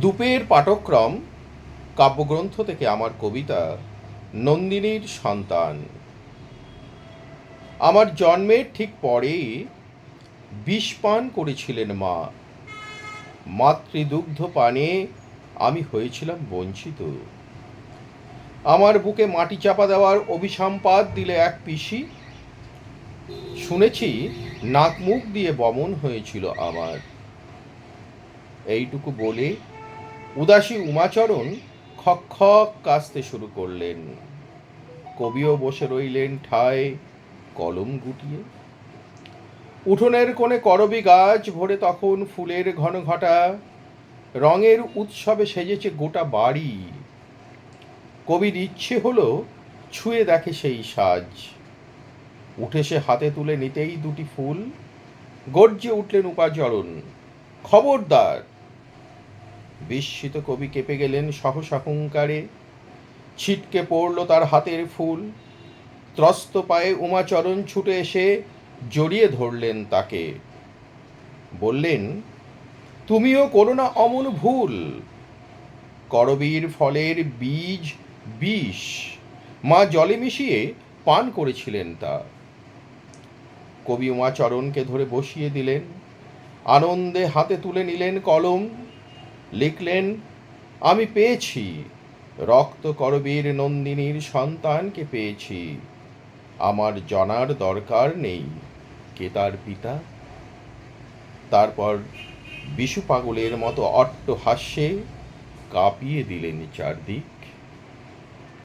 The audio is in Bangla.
দুপের পাঠক্রম, কাব্যগ্রন্থ থেকে আমার কবিতা, নন্দিনীর সন্তান। আমার জন্মের ঠিক পরেই বিষ পান করেছিলেন মা। মাতৃদুগ্ধ পানে আমি হয়েছিলাম বঞ্চিত। আমার বুকে মাটি চাপা দেওয়ার অভিসম্পাদ দিলে এক পিসি। শুনেছি নাক মুখ দিয়ে বমন হয়েছিল আমার। এইটুকু বলে উদাসী উমাচরণ খক খক কাশতে শুরু করলেন। কবিও বসে রইলেন ঠায় কলম গুটিয়ে। উঠোনের কোণে করবি গাছ ভরে তখন ফুলের ঘন ঘটা। রঙের উৎসবে সেজেছে গোটা বাড়ি। কবির ইচ্ছে হলো ছুঁয়ে দেখে সেই সাজ। উঠে সে হাতে তুলে নিতেই দুটি ফুল। গর্জে উঠলেন উপাচরণ। খবরদার বিস্মিত কবি কেঁপে গেলেন, সহসা হুঙ্কারে। ছিটকে পড়ল তার হাতের ফুল। ত্রস্ত পায়ে উমাচরণ ছুটে এসে জড়িয়ে ধরলেন তাকে। বললেন, তুমিও করো না অমন ভুল। করবীর ফলের বীজ বিষ। মা জলে মিশিয়ে পান করেছিলেন তা। কবি উমাচরণকে ধরে বসিয়ে দিলেন। আনন্দে হাতে তুলে নিলেন কলম। লিখলেন, আমি পেয়েছি। রক্ত করবীর নন্দিনীর সন্তানকে পেয়েছি। আমার জানার দরকার নেই কে তার পিতা। তারপর বিশু পাগলের মতো অট্ট হাস্যে কাঁপিয়ে দিলেন চারদিক।